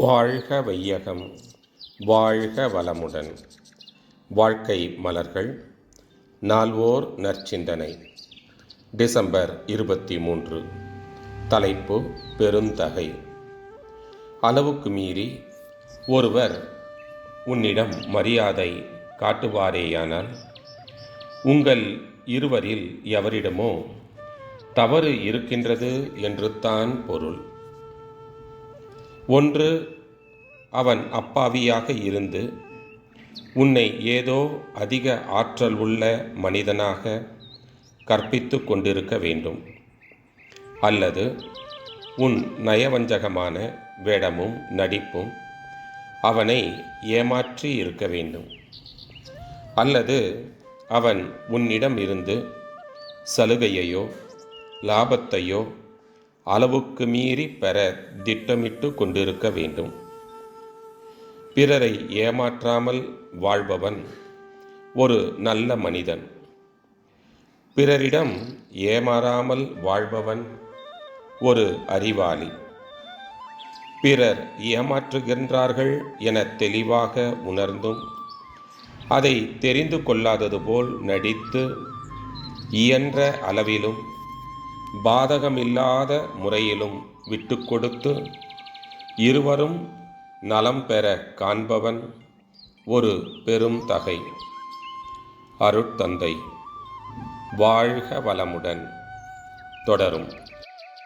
வாழ்க வையகம் வாழ்க வளமுடன். வாழ்க்கை மலர்கள் நால்வோர் நற்சிந்தனை. டிசம்பர் இருபத்தி மூன்று தலைப்பு பெருந்தகை. அளவுக்கு மீறி ஒருவர் உன்னிடம் மரியாதை காட்டுவாரேயானால் உங்கள் இருவரில் எவரிடமோ தவறு இருக்கின்றது என்று தான் பொருள். ஒன்று அவன் அப்பாவியாக இருந்து உன்னை ஏதோ அதிக ஆற்றல் உள்ள மனிதனாக கற்பித்து கொண்டிருக்க வேண்டும். அல்லது உன் நயவஞ்சகமான வேடமும் நடிப்பும் அவனை ஏமாற்றி இருக்க வேண்டும். அல்லது அவன் உன்னிடம் இருந்து சலுகையையோ லாபத்தையோ அளவுக்கு மீறி பெற திட்டமிட்டு கொண்டிருக்க வேண்டும். பிறரை ஏமாற்றாமல் வாழ்பவன் ஒரு நல்ல மனிதன். பிறரிடம் ஏமாறாமல் வாழ்பவன் ஒரு அறிவாளி. பிறர் ஏமாற்றுகின்றார்கள் என தெளிவாக உணர்ந்தும் அதை தெரிந்து கொள்ளாதது போல் நடித்து இயன்ற அளவிலும் பாதகமில்லாத முறையிலும் விட்டு கொடுத்து இருவரும் நலம் பெற காண்பவன் ஒரு பெரும் தகை. அருட்தந்தை. வாழ்க வளமுடன். தொடரும்.